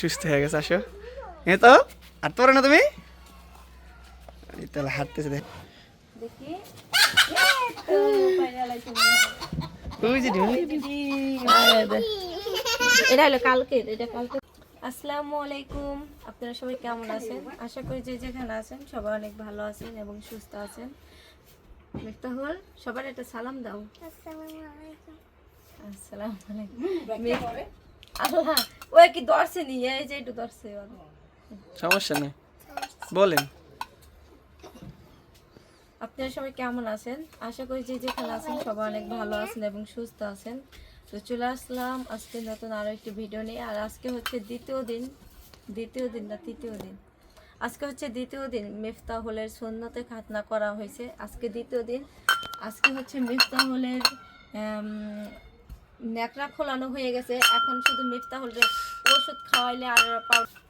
সুস্থ হয়ে গেছে আসো। এ তো হাঁটতে পারো না তুমি। হাঁটতেছে দেখ। এটা হলো কালকে এটা কালকে। আসসালামু আলাইকুম। আপনারা সবাই কেমন আছেন? আশা করি যে যেখানে আছেন সবাই অনেক ভালো আছেন এবং সুস্থ আছেন। মিফতাহুল সবার একটা সালাম দাও। আসসালামু আলাইকুম। আল্লাহ ও কি দর্শে নিয়ে এই যে একটু দর্শে সমস্যা নেই। বলেন। আপনারা সবাই কেমন আছেন? আশা করি যে যেখানে আছেন সবাই অনেক ভালো আছেন এবং সুস্থ আছেন। তো চলে আসলাম আজকে নতুন আরও একটি ভিডিও নিয়ে। আর আজকে হচ্ছে দ্বিতীয় দিন। দ্বিতীয় দিন না তৃতীয় দিন? আজকে হচ্ছে দ্বিতীয় দিন মিফতাহুলের সুন্নতে খাতনা করা হয়েছে। আজকে দ্বিতীয় দিন। আজকে হচ্ছে মিফতাহুলের ন্যাকড়া খোলানো হয়ে গেছে। এখন শুধু মিফতাহুলের ওষুধ খাওয়াইলে আর পাউ-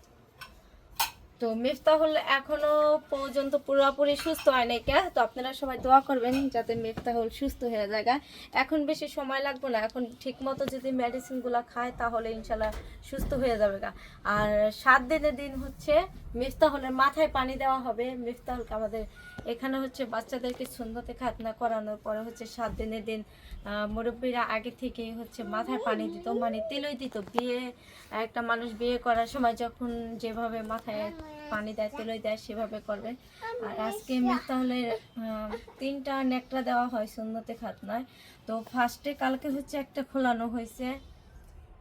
তো মিফতাহুল এখনও পর্যন্ত পুরোপুরি সুস্থ হয় নাই কে তো আপনারা সবাই দোয়া করবেন যাতে মিফতাহুল সুস্থ হয়ে যায়। এখন বেশি সময় লাগবে না। এখন ঠিক মতো যদি মেডিসিনগুলো খায় তাহলে ইনশাল্লাহ সুস্থ হয়ে যাবে গা। আর সাত দিনের দিন হচ্ছে মিফতাহুলের মাথায় পানি দেওয়া হবে। মিফতাহুলকে আমাদের এখানে হচ্ছে বাচ্চাদেরকে সুন্দরতে খাতনা করানোর পরে হচ্ছে সাত দিনের দিন মুরব্বীরা আগে থেকে হচ্ছে মাথায় পানি দিত মানে তেলই দিত। বিয়ে একটা মানুষ বিয়ে করার সময় যখন যেভাবে মাথায় পানি দেয়, তেলই দেয়, সেভাবে করবে আর আজকে তাহলে তিনটা নেকড়া দেওয়া হয় সুন্নতে খাতনায়। তো ফার্স্টে কালকে হচ্ছে একটা খোলানো হয়েছে।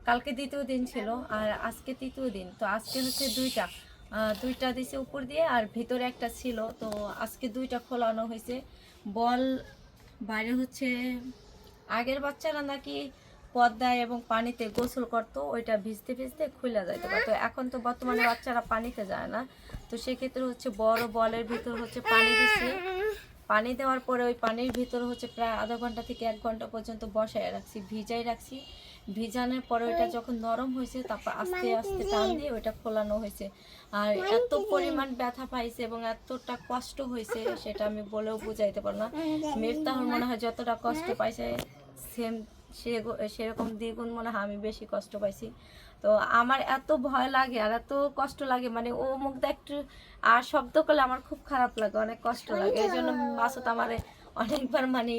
কালকে দ্বিতীয় দিন ছিল আর আজকে তৃতীয় দিন। তো আজকে হচ্ছে দুইটা। দুইটা দিছে উপর দিয়ে আর ভিতরে একটা ছিল। তো আজকে দুইটা খোলানো হয়েছে। বল বাইরে হচ্ছে আগের বাচ্চারা নাকি পদ্মায় এবং পানিতে গোসল করতো, ওইটা ভিজতে ভিজতে খুলে যাইতে পারতো। এখন তো বর্তমানে বাচ্চারা পানিতে যায় না। তো সেক্ষেত্রে হচ্ছে বড় বলের ভিতর হচ্ছে পানি দিচ্ছে পানি দেওয়ার পরে ওই পানির ভিতর হচ্ছে প্রায় আধা ঘণ্টা থেকে এক ঘণ্টা পর্যন্ত বসায় রাখছি, ভিজাই রাখছি। ভিজানোর পরে ওইটা যখন নরম হয়েছে, তারপর আস্তে আস্তে টান দিয়ে ওইটা খোলানো হয়েছে। আর এত পরিমাণ ব্যথা পাইছে এবং এতটা কষ্ট হয়েছে, সেটা আমি বলেও বুঝাইতে পারব না। মেফতাহুর মনে হয় যতটা কষ্ট পাইছে সেম সেরকম দ্বিগুণ মনে হয় আমি বেশি কষ্ট পাইছি। তো আমার এত ভয় লাগে আর এত কষ্ট লাগে মানে ও মুখ একটু আর শব্দ করলে আমার খুব খারাপ লাগে অনেক কষ্ট লাগে। এই জন্য মাসুদ আমার অনেকবার মানে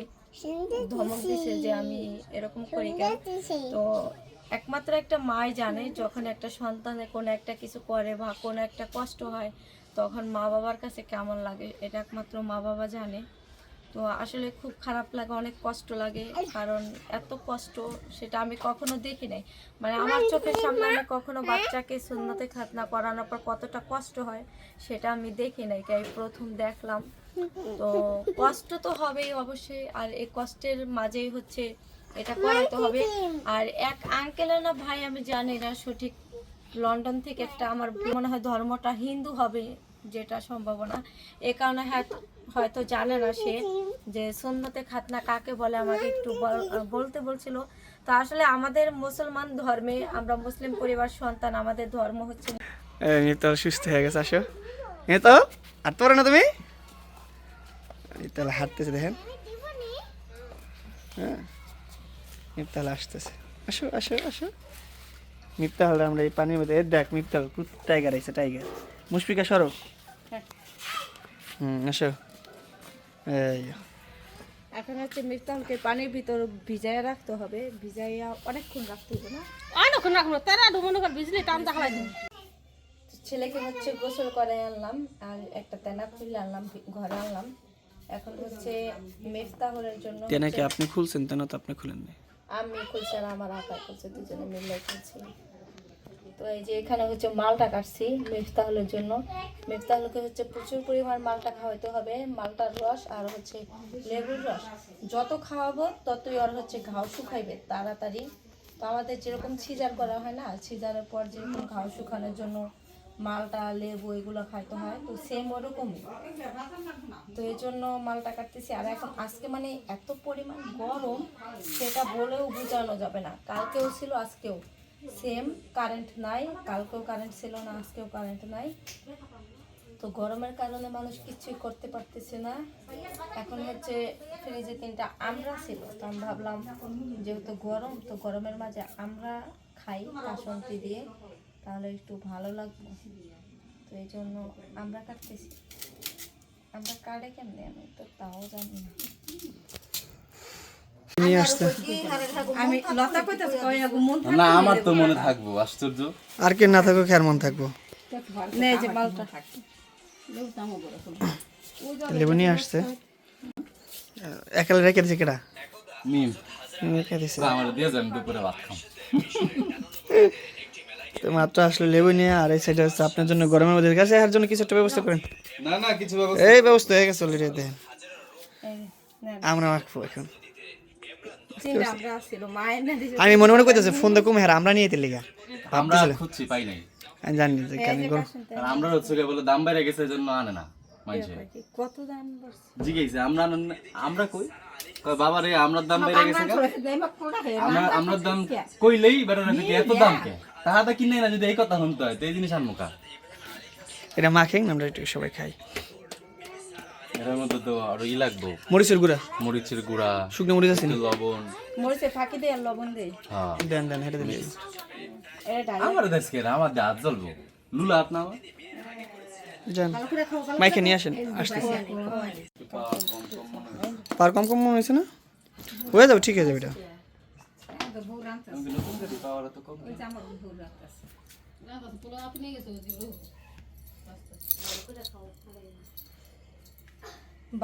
ধমক দিছে যে আমি এরকম করি কেন? তো একমাত্র একটা মাই জানে যখন একটা সন্তানের কোনো একটা কিছু করে বা কোনো একটা কষ্ট হয় তখন মা বাবার কাছে কেমন লাগে এটা একমাত্র মা বাবা জানে। তো আসলে খুব খারাপ লাগে, অনেক কষ্ট লাগে। কারণ এত কষ্ট সেটা আমি কখনো দেখি নাই। মানে আমার চোখের সামনে আমি কখনো বাচ্চাকে সুন্নতে খাতনা করানোর পর কতটা কষ্ট হয় সেটা আমি দেখি নাই তাই প্রথম দেখলাম। তো কষ্ট তো হবেই অবশ্যই, আর এই কষ্টের মাঝেই হচ্ছে এটা করাতে হবে। আর এক আঙ্কেলের না ভাই আমি জানি না সঠিক, লন্ডন থেকে একটা আমার মনে হয় ধর্মটা হিন্দু হবে। যেটা সম্ভাবনা। এ কারণে হয়তো জানে না সে যে সুন্নতে খাতনা কাকে বলে, আমাকে একটু বল- বলতে বলছিল। তো আসলে আমাদের মুসলমান ধর্মে আমরা মুসলিম পরিবার সন্তান, আমাদের ধর্ম হচ্ছে মিতাল সুস্থ হয়ে গেছে, আসো। তো হাঁটতে পারো না তুমি। মিতাল হাঁটতেছে, দেখেন। হ্যাঁ মিতাল আসতেছে। আসো আসো আসো। মিফতাহল আমরা এই পানির মধ্যে দেখ মিফতাহল টাইগার আছে টাইগার মুশফিকা, সরো। হুম আসো এই। এখন হচ্ছে মিফতাহকে পানির ভিতর ভিজাইয়া রাখতে হবে। ভিজাইয়া অনেকক্ষণ রাখতে হবে না? অনেকক্ষণ রাখব তেরা মনে কর বিজলি টান দেখালাই দিন ছেলেকে হচ্ছে গোসল করে আনলাম আর একটা তেনা খুলে আনলাম ঘরে আনলাম। এখন হচ্ছে মেফতাহলের জন্য তেনা কি আপনি খুলছেন? তেনা তো আপনি খুলেন না আমি খুলছি আর আমার আপা খুলছে দুজনে মিলে খুলছি। তো এই যে এখানে হচ্ছে মালটা কাটছি মেফতাহলের জন্য। মেফতাহলকে হচ্ছে প্রচুর পরিমাণ মালটা খাওয়াইতে হবে, মালটার রস আর হচ্ছে লেবুর রস। যত খাওয়াবো ততই ওর হচ্ছে ঘাও শুকাইবে তাড়াতাড়ি। তো আমাদের যেরকম সিজার করা হয় না, সিজারের পর যেরকম ঘাও শুকানোর জন্য মালটা, লেবু এগুলো খাইতে হয়, তো সেম ওরকমই। তো এই জন্য মালটা কাটতেছি। আর এখন আজকে মানে এত পরিমাণ গরম, সেটা বলেও বোঝানো যাবে না। কালকেও ছিল, আজকেও। সেম কারেন্ট নাই, কালকেও কারেন্ট ছিল না, আজকেও কারেন্ট নাই। তো গরমের কারণে মানুষ কিছুই করতে পারতেছে না। এখন হচ্ছে ফ্রিজে তিনটা আমরা ছিল, তো আমি ভাবলাম যেহেতু গরম, তো গরমের মাঝে আমরা খাই কাসন্তি দিয়ে, তাহলে একটু ভালো লাগবে। তো এই জন্য আমরা কাটতেছি। আমরা কাটে কেমনে আমি তো তাও জানি না। নিয়ে আসতে। আমি লতা কইতাছি কই আগু মন না আমার তো মনে থাকব আশ্চর্য। আর কে না থাকুক আর মন থাকব। নে যে মালটা লেবু নিয়ে আসছে একালে রেখে দিছে কেডা? মিম রেখে দিছে আমার দিয়ে যান দুপুরে ভাত খাম। তো মাত্র আসলে লেবু নিয়ে আর এই সাইডে হচ্ছে আপনার জন্য গরমের মধ্যে কাছে আর জন্য কিছু একটা ব্যবস্থা করেন। না না কিছু ব্যবস্থা এই ব্যবস্থা হয়ে গেছে অলরেডি দেন। আমরা মাখবো এখন চিন্তা আমরা ছিল মায়ের না দিছে আমি মনে মনে করতেছি ফোন তো কমে হার আমরা নিয়ে তেলে গা আমরা খুঁজছি পাই নাই। আমি জানি যে কেন আমরা হচ্ছে বলে দাম বাইরে গেছে জন্য আনে না কত দাম বলছে জিজ্ঞেসে আমরা আমরা কই? কয় বাবা রে আমরার দাম বাইরে গেছে গা। আমরা আমরার দাম কইলেই বেড়ে রাখি এত দাম কে? তাহাটা কিনে না যদি এই কথা শুনতে হয় তো এই জিনিস আনব কা? এটা মাখেন আমরা একটু সবাই খাই। এর মধ্যে তো আরও ই লাগবো। মরিচের গুঁড়া। মরিচের গুঁড়া শুকনো মরিচ আছে নি? লবণ। মরিচে ফাঁকি দিয়ে লবণ দে। হ্যাঁ। দেন দেন আমার দেশ কে আমার দিয়ে হাত জ্বলবো। লুলা হাত না যান। মাইকে নিয়ে আসেন আসতেছি। পার কম কম মনে হয়েছে না? হয়ে যাবে ঠিক হয়ে যাবে এটা।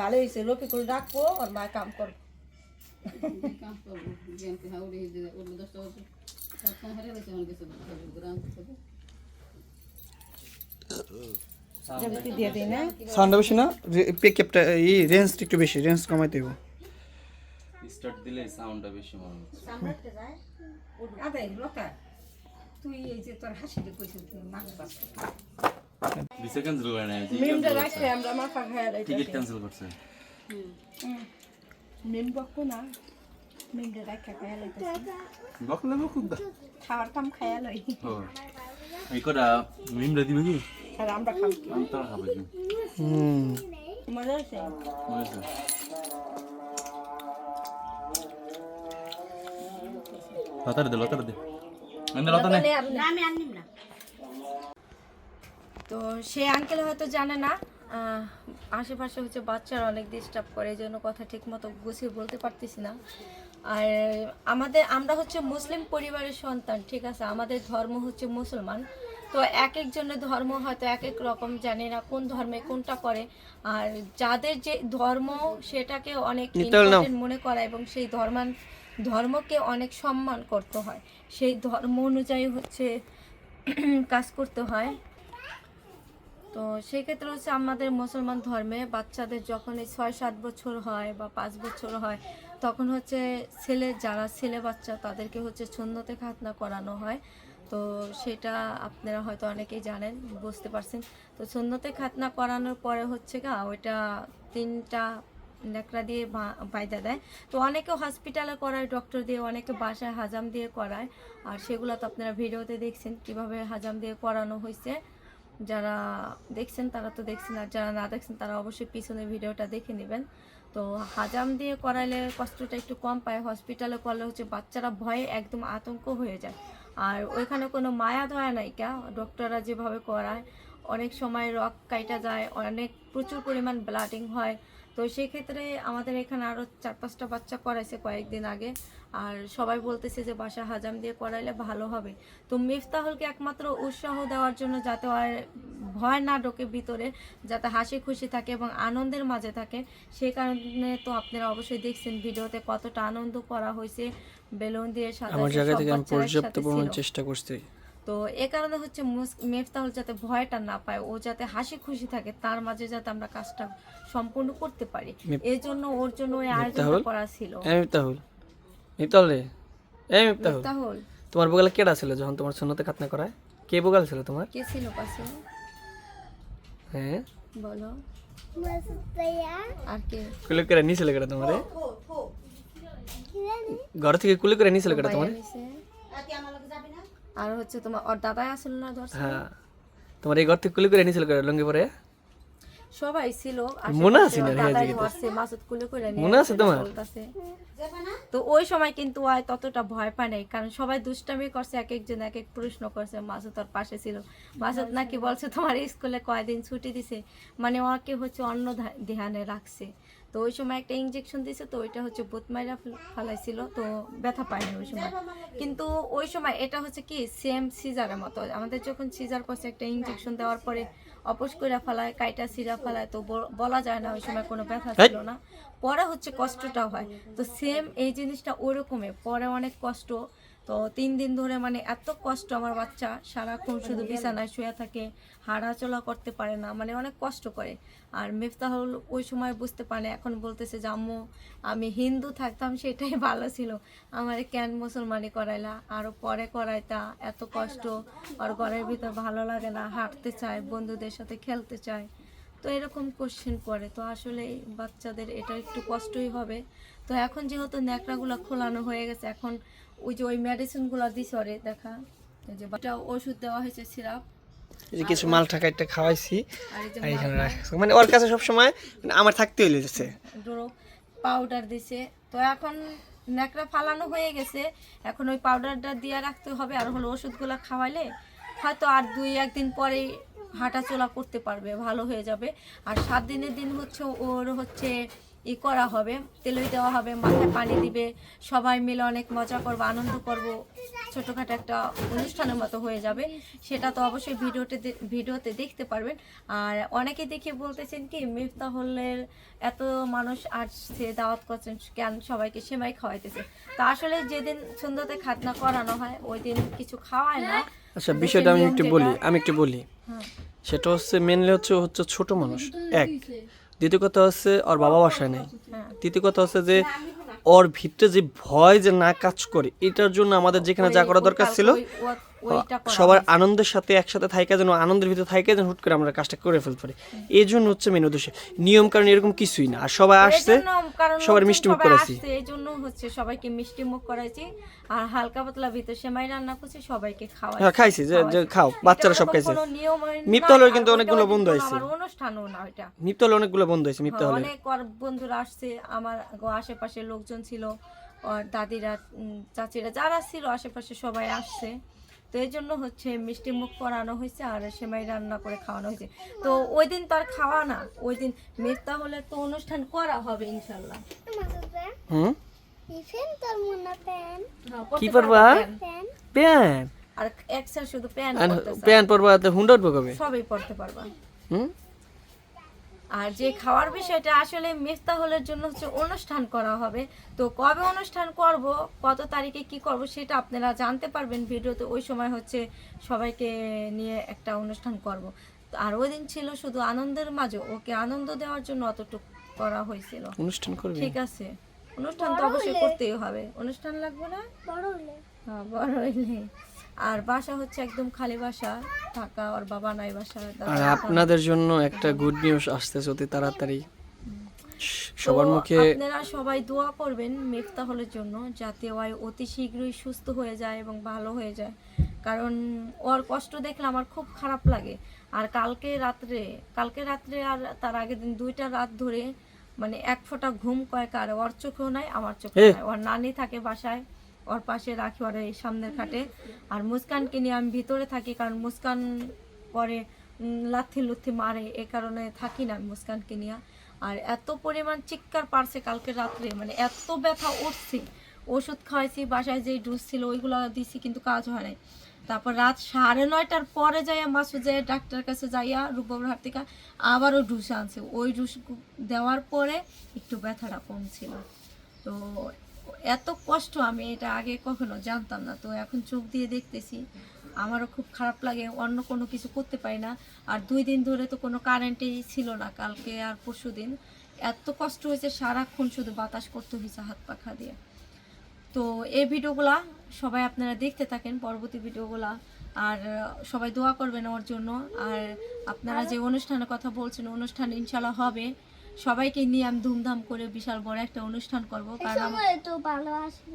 ভালো হয়েছে লোকে করে রাখব আর মা কাম করব সাউন্ডটা বেশি না? পিকআপটা এই রেঞ্জটা একটু বেশি রেঞ্জ কমাই দেবো স্টার্ট দিলে সাউন্ডটা বেশি মনে হচ্ছে। আরে লোকা তুই এই যে তোর হাসিতে কইছিস তুই বাস দিছে ক্যান্সেল করে নাই মিমটা রাখছে আমরা মাথা খায় টিকিট ক্যান্সেল করছে মিম বকবো না মিমটা রাখা খায় লাইতেছে বকলে বকুক দা। খাওয়ার কাম খায়া লই। এই কটা মিমরা দিবে কি? আর আমরা খাম আমি তো খাব হুম। মজা হয়েছে? বুঝেছ লতারে দে লতারে দে। মানে লতা নে। তো সে আঙ্কেল হয়তো জানে না আশেপাশে হচ্ছে বাচ্চারা অনেক ডিস্টার্ব করে এই জন্য কথা ঠিক মতো গুছিয়ে বলতে পারতেছি না। আর আমাদের আমরা হচ্ছে মুসলিম পরিবারের সন্তান ঠিক আছে? আমাদের ধর্ম হচ্ছে মুসলমান। তো এক একজনের ধর্ম হয়তো এক এক রকম জানি না কোন ধর্মে কোনটা করে। আর যাদের যে ধর্ম সেটাকে অনেক মনে করা এবং সেই ধর্মান ধর্মকে অনেক সম্মান করতে হয়। সেই ধর্ম অনুযায়ী হচ্ছে কাজ করতে হয়। তো সেক্ষেত্রে হচ্ছে আমাদের মুসলমান ধর্মে বাচ্চাদের যখন এই ছয়, সাত বছর হয় বা পাঁচ বছর হয়, তখন হচ্ছে ছেলে, যারা ছেলে বাচ্চা, তাদেরকে হচ্ছে সুন্নতে খাতনা করানো হয়। তো সেটা আপনারা হয়তো অনেকেই জানেন, বুঝতে পারছেন। তো সুন্নতে খাতনা করানোর পরে হচ্ছে গা, ওইটা তিনটা ন্যাকড়া দিয়ে বাইদা দেয়। তো অনেকে হসপিটালে করায়, ডক্টর দিয়ে, অনেকে বাসায় হাজাম দিয়ে করায়। আর সেগুলো তো আপনারা ভিডিওতে দেখছেন, কীভাবে হাজাম দিয়ে করানো হয়েছে যারা দেখছেন, তারা তো দেখছেন, আর যারা না দেখছেন, তারা অবশ্যই পিছনের ভিডিওটা দেখে নেবেন। তো হাজাম দিয়ে করাইলে কষ্টটা একটু কম পায়। হসপিটালে করলে হচ্ছে বাচ্চারা ভয়ে একদম আতঙ্ক হয়ে যায়। আর ওইখানে কোনো মায়া ধয়া নাই কা? ডক্টররা যেভাবে করায়, অনেক সময় রক কাইটা যায়, অনেক প্রচুর পরিমাণ ব্লাডিং হয়। তো সেই ক্ষেত্রে আমাদের এখানে আরও চার পাঁচটা বাচ্চা করাইছে কয়েকদিন আগে। আর সবাই বলতেছে যে বাসা হাজাম দিয়ে করাইলে ভালো হবে। তো মিফতাহুলকে একমাত্র উৎসাহ দেওয়ার জন্য যাতে ওর ভয় না ঢোকে ভিতরে যাতে হাসি খুশি থাকে এবং আনন্দের মাঝে থাকে। সেই কারণে তো আপনারা অবশ্যই দেখছেন ভিডিওতে কতটা আনন্দ করা হয়েছে। বেলুন দিয়ে আমার জায়গা থেকে আমি পর্যাপ্ত পরিমাণ চেষ্টা করছি। তো এ কারণে হচ্ছে মেফতাহুল যাতে ভয়টা না পায় ও যাতে হাসি খুশি থাকে তার মাঝে যাতে আমরা কাজটা সম্পূর্ণ করতে পারি। এই জন্য ওর জন্য ওই আয়োজন করা ছিল। মিফতাহুল। মিফতাহুল রে এই মিফতাহুল মেফতাহুল তোমার বগালে কেডা ছিল যখন তোমার সুন্নতে খাতনা করায়? কে বগাল ছিল তোমার? কে ছিল পাশে হ্যাঁ? বলো। আর কে? কুলে করে নিয়েছিল কেডা তোমারে? ঘর থেকে কুলে করে নিয়েছিল কেডা তোমার? আর হচ্ছে তোমার ওর দাদাই আসল না ধরছে। হ্যাঁ। তোমার এই ঘর থেকে কুলে করে নিয়েছিল কেডা লঙ্গি পরে? সবাই ছিল মনে আছে মাসুদ কুলে মনে আছে তোমার? তো ওই সময় কিন্তু আয় ততটা ভয় পায় নাই কারণ সবাই দুষ্টামি করছে এক একজন এক এক প্রশ্ন করছে মাসুদ ওর পাশে ছিল। মাসুদ নাকি বলছে তোমার স্কুলে কয়দিন ছুটি দিছে? মানে ওকে হচ্ছে অন্য ধ্যানে রাখছে। তো ওই সময় একটা ইঞ্জেকশন দিছে তো ওইটা হচ্ছে বুতমাইরা ফেলাইছিল তো ব্যথা পায়নি ওই সময়। কিন্তু ওই সময় এটা হচ্ছে কি সেম সিজারের মতো। আমাদের যখন সিজার করছে একটা ইঞ্জেকশন দেওয়ার পরে অপস করে ফেলায় কাইটা সিরা ফেলায় তো বল- বলা যায় না ওই সময় কোনো ব্যথা ছিল না। পরে হচ্ছে কষ্টটাও হয়। তো সেম এই জিনিসটা ওরকমই পরে অনেক কষ্ট তো তিন দিন ধরে মানে এত কষ্ট আমার বাচ্চা সারাক্ষণ শুধু বিছানায় শুয়ে থাকে হাঁটাচলা করতে পারে না মানে অনেক কষ্ট করে। আর মেফতাহুল ওই সময় বুঝতে পারে এখন বলতেছে যে আম্মু আমি হিন্দু থাকতাম সেটাই ভালো ছিল। আমার কেন মুসলমানি করাইলা? আরও পরে করাইতা এত কষ্ট। আর ঘরের ভিতর ভালো লাগে না হাঁটতে চায় বন্ধুদের সাথে খেলতে চায়। তো এরকম কোশ্চেন করে। তো আসলে বাচ্চাদের এটা একটু কষ্টই হবে। তো এখন যেহেতু ন্যাকড়াগুলো খোলানো হয়ে গেছে এখন ওই যে ওই মেডিসিনগুলো দিছে ওরে দেখা। যে একটা ওষুধ দেওয়া হয়েছে সিরাপ। এই যে কিছু মাল টাকা একটা খাওয়াইছি আর এখানে রাখছি। মানে ওর কাছে সবসময় মানে আমার থাকতে হইলে যাচ্ছে ডোরো পাউডার দিছে। তো এখন ন্যাকড়া ফালানো হয়ে গেছে। এখন ওই পাউডারটা দিয়ে রাখতে হবে আর হলো ওষুধগুলো খাওয়াইলে হয়তো আর দুই একদিন পরেই হাঁটাচলা করতে পারবে ভালো হয়ে যাবে। আর সাত দিনের দিন হচ্ছে ওর হচ্ছে ই করা হবে তেলই দেওয়া হবে মাথায় পানি দিবে সবাই মিলে অনেক মজা করব আনন্দ করব। ছোটোখাটো একটা অনুষ্ঠানের মতো হয়ে যাবে। সেটা তো অবশ্যই ভিডিওতে ভিডিওতে দেখতে পারবেন। আর অনেকে দেখে বলতেছেন কি মিফতাহুলের এত মানুষ আসছে দাওয়াত করছেন কেন সবাইকে সেমাই খাওয়াইতেছে? তা আসলে যেদিন সুন্দরতে খাতনা করানো হয় ওই দিন কিছু খাওয়ায় না। আচ্ছা বিষয়টা আমি একটু বলি আমি একটু বলি। হ্যাঁ। সেটা হচ্ছে মেনলি হচ্ছে হচ্ছে ছোট মানুষ এক। দ্বিতীয় কথা হচ্ছে ওর বাবা বাসায় নেই। হ্যাঁ। তৃতীয় কথা হচ্ছে যে ওর ভিতরে যে ভয় যে না কাজ করে এটার জন্য আমাদের যেখানে যা করা দরকার ছিল সবার আনন্দের সাথে একসাথে থাইকা যেন আনন্দের ভিতরে থাইকা যেন হুট করে আমরা কাজটা করে ফেলতে পারি। এই জন্য হচ্ছে মেন উদ্দেশ্য। নিয়ম কারণ এরকম কিছুই না। আর সবাই আসছে সবার মিষ্টি মুখ করাইছি। এই জন্য হচ্ছে সবাইকে মিষ্টি মুখ করাইছি। আর হালকা পাতলা ভিতর সেমাই রান্না করছি সবাইকে খাওয়াই হ্যাঁ খাইছি যে খাও বাচ্চারা সব খাইছে। হলেও কিন্তু অনেকগুলো বন্ধু আইছে। অনুষ্ঠানও না ওইটা। মিপ্তা হলে অনেকগুলো বন্ধ হয়েছে মিপ্তা হলে অনেক বন্ধুরা আসছে আমার আশেপাশে লোকজন ছিল ওর দাদিরা চাচিরা যারা ছিল আশেপাশে সবাই আসছে। তো এই জন্য হচ্ছে মিষ্টি মুখ করানো হয়েছে আর সেমাই রান্না করে খাওয়ানো হয়েছে। তো ওই দিন তো আর খাওয়া না ওই দিন মিফতা হলে তো অনুষ্ঠান করা হবে ইনশাল্লাহ। হুম? হ্যাঁ, কি করতে প্যান। প্যান? আর একসাথে শুধু প্যান্ট প্যান্ট করতে চাই। প্যান পরবা তো হুন্ডা উঠবো কবে সবই পড়তে পারবা। হুম? আর যে খাওয়ার বিষয়টা আসলে মিফতাহলের জন্য হচ্ছে অনুষ্ঠান করা হবে। তো কবে অনুষ্ঠান করব কত তারিখে কি করব সেটা আপনারা জানতে পারবেন ভিডিওতে। ওই সময় হচ্ছে সবাইকে নিয়ে একটা অনুষ্ঠান করব। আর ওই দিন ছিল শুধু আনন্দের মাঝে ওকে আনন্দ দেওয়ার জন্য অতটুকু করা হয়েছিল। অনুষ্ঠান করবি? ঠিক আছে। অনুষ্ঠান তো অবশ্যই করতেই হবে। অনুষ্ঠান লাগবে না? হ্যাঁ বড় হইলে। আর বাসা হচ্ছে একদম খালি বাসা ঢাকা আর বাবা নাই বাসা আর আপনাদের জন্য একটা গুড নিউজ আসতেছে অতি তাড়াতাড়ি। সবার মুখে আপনারা সবাই দোয়া করবেন মিফতাহলের জন্য যাতে ওই অতি শীঘ্রই সুস্থ হয়ে যায় এবং ভালো হয়ে যায়। কারণ ওর কষ্ট দেখলে আমার খুব খারাপ লাগে। আর কালকে রাত্রে কালকে রাত্রে আর তার আগের দিন দুইটা রাত ধরে মানে এক ফোঁটা ঘুম কয়েক আর ওর চোখেও নাই আমার চোখে এ। নাই। ওর নানি থাকে বাসায়। ওর পাশে রাখি ওর এই সামনের খাটে। আর মুস্কানকে নিয়ে আমি ভিতরে থাকি, কারণ মুস্কান পরে লাথি লুথি মারে, এ কারণে থাকি না মুস্কানকে নিয়ে। আর এত পরিমাণ চিৎকার পারছে কালকে রাত্রে মানে এত ব্যথা উঠছে। ওষুধ খাওয়াইছি, বাসায় যেই ডুস ছিল, ওইগুলো দিছি, কিন্তু কাজ হয় নাই। তারপর রাত সাড়ে নয়টার পরে যাইয়া মাসু যাই ডাক্তারের কাছে যাইয়া রূপবাবুর হাত থেকে আবারও ডুস আনছে। ওই ডুস দেওয়ার পরে একটু ব্যথাটা কমছিল। তো এত কষ্ট আমি এটা আগে কখনো জানতাম না। তো এখন চোখ দিয়ে দেখতেছি আমারও খুব খারাপ লাগে অন্য কোনো কিছু করতে পারি না। আর দুই দিন ধরে তো কোনো কারেন্টেই ছিল না কালকে আর পরশু দিন। এত কষ্ট হয়েছে সারাক্ষণ শুধু বাতাস করতে হয়েছে হাত পাখা দিয়ে। তো এই ভিডিওগুলা সবাই আপনারা দেখতে থাকেন পরবর্তী ভিডিওগুলা। আর সবাই দোয়া করবেন ওর জন্য। আর আপনারা যে অনুষ্ঠানের কথা বলছেন অনুষ্ঠান ইনশাল্লাহ হবে। সবাইকে নিয়ে আমি ধুমধাম করে বিশাল বড় একটা অনুষ্ঠান করব কারণ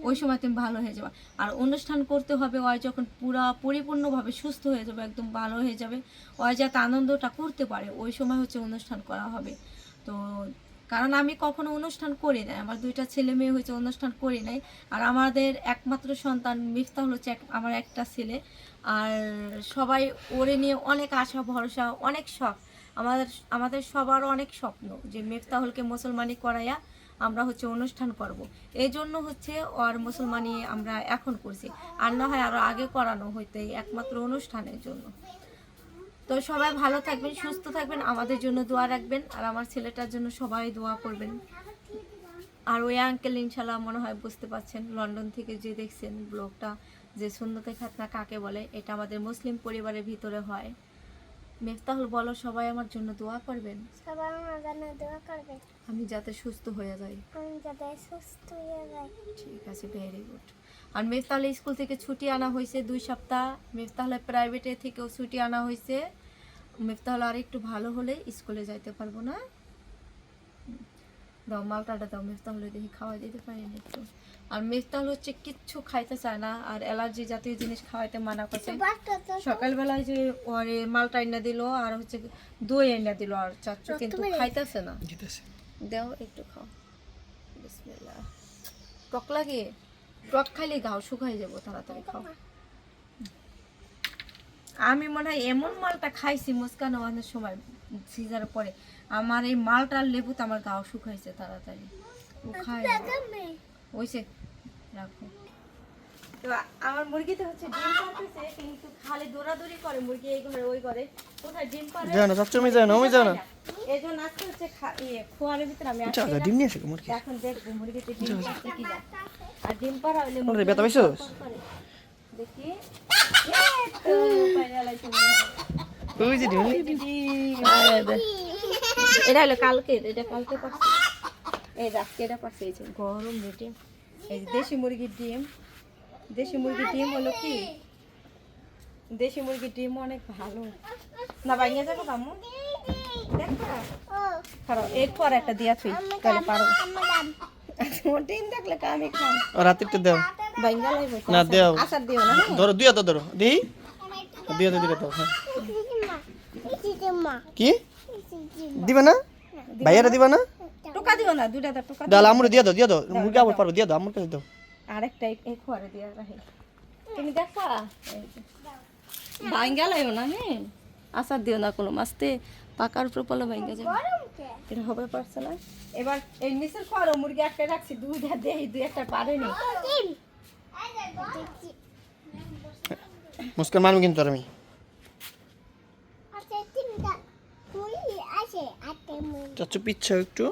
ওই সময় তুমি ভালো হয়ে যাবে। আর অনুষ্ঠান করতে হবে ওই যখন পুরা পরিপূর্ণভাবে সুস্থ হয়ে যাবে একদম ভালো হয়ে যাবে ওই যাতে আনন্দটা করতে পারে ওই সময় হচ্ছে অনুষ্ঠান করা হবে। তো কারণ আমি কখনো অনুষ্ঠান করি নাই আমার দুইটা ছেলে মেয়ে হয়েছে অনুষ্ঠান করি নাই। আর আমাদের একমাত্র সন্তান মিফতাহুল হচ্ছে এক- আমার একটা ছেলে। আর সবাই ওরে নিয়ে অনেক আশা ভরসা অনেক শখ। আমাদের আমাদের সবার অনেক স্বপ্ন যে মিফতাহুলকে মুসলমানি করাইয়া আমরা হচ্ছে অনুষ্ঠান করব। এই জন্য হচ্ছে ওর মুসলমানি আমরা এখন করছি। আর না হয় আরও আগে করানো হইতো একমাত্র অনুষ্ঠানের জন্য। তো সবাই ভালো থাকবেন, সুস্থ থাকবেন, আমাদের জন্য দোয়া রাখবেন। আর আমার ছেলেটার জন্য সবাই দোয়া করবেন। আর ওই আঙ্কেল ইনশাল্লাহ মনে হয় বুঝতে পারছেন, লন্ডন থেকে যে দেখছেন ব্লগটা যে সুন্নতে খাতনা কাকে বলে, এটা আমাদের মুসলিম পরিবারের ভিতরে হয়। মেফতাহুল বলো সবাই আমার জন্য দোয়া করবেন। সবাই আমার জন্য দোয়া করবে আমি যাতে সুস্থ হয়ে যাই। আমি যাতে সুস্থ হয়ে যাই। ঠিক আছে ভেরি গুড আর মেফতাহুল স্কুল থেকে ছুটি আনা হয়েছে দুই সপ্তাহ। মেফতাহলে প্রাইভেটে থেকেও ছুটি আনা হয়েছে। মেফতাহুল আর একটু ভালো হলে স্কুলে যাইতে পারব না। দাও মালটাটা দাও দেখি খাওয়া দিতে পারি একটু। আর মেফতাহল হচ্ছে কিচ্ছু খাইতে চায় না আর অ্যালার্জি জাতীয় জিনিস খাওয়াইতে মানা করছে। সকালবেলায় যে ওরে মালটা এনে দিল আর হচ্ছে দই এনে দিল আর চাচ্চু কিন্তু খাইতেছে না। দাও একটু খাও। বিসমিল্লাহ। টক লাগে? টক খাইলে গাও শুকাই যাব তাড়াতাড়ি খাও। আমি মনে হয় এমন মালটা খাইছি মুস্কান অনেক সময়। সিজারের পরে। আমার এই মালটার লেবুতে আমার গাও শুকাইছে তাড়াতাড়ি। ও খায় না। হইছে রাখো। তো আমার মুরগিতে হচ্ছে ডিম পারতেছে কিন্তু খালি দৌড়াদৌড়ি করে মুরগি এই ঘরে ওই ঘরে। কোথায় ডিম পারে যায় না চাচ্চু আমি যায় না আমি যায় না এই জন্য আজকে হচ্ছে ইয়ে খোয়ারের ভিতরে আমি যা আটকে ডিম নিয়ে আসে মুরগি। এখন দেখব মুরগিতে ডিম পারছে কি না। আর ডিম পাড়া হলে পাইছোস? দেখি। এই তো, পাইরা লাইছে মনে হয়। ওই যে ডিম এটা হলো কালকে এটা কালকে পারছে এই আজকে এটা পারছে এই গরম ডিম এই দেশি মুরগির ডিম দেশি মুরগির ডিম হলো কি দেশি মুরগির ডিম অনেক ভালো না বাইরে যাব কামু দেখো ও খারাপ এরপর একটা দিয়া থুই তাহলে পারো ডিম দেখলে কামে খাম রাতে একটু দাও বাইঙ্গা লাগবে না, দেও। আসার দিও না হ্যাঁ? ধরো দুই হাতে ধরো দিই দুই হাতে দিলে দাও হ্যাঁ কি? দিবে না? ভাইয়ারা দিবা না? টোকা দিও না? দুটা দা টোকা ডাল আমরে দিয়ে দাও দিয়ে দাও। মুরগি আবার পারব দিয়ে দাও আমার কাছে দাও। আরেকটা এই খোয়ারে দিয়া রাখি। তুমি দেখো? বাইঙ্গা লাগবে না হ্যাঁ আসার দিও না কোনো মাসতে পাকার উপর পলে বাইঙ্গা যাবে এটা হবে পারছে না। এবার এই নিচের খোয়ারও মুরগি একটা রাখছি দুইটা দেই দুই একটা পারেনি মুস্কান মানবো কিন্তু আমি। পিচ্ছা একটু।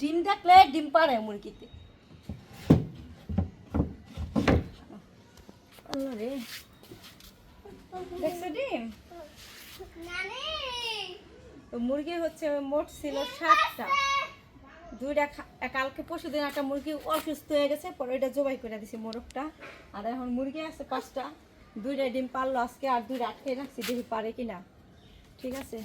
ডিম দেখলে ডিম পারে মুরগিতে। দেখছ ডিম? তো মুরগি হচ্ছে মোট ছিল সাতটা। দুইটা কালকে পরশু দিন একটা মুরগি অসুস্থ হয়ে গেছে পরে ওইটা জবাই করে দিছি মোরগটা। আর এখন মুরগি আছে পাঁচটা। দুইটা ডিম পারল আজকে আর দুই আটকে রাখছি দেখি পারে কিনা। ঠিক আছে?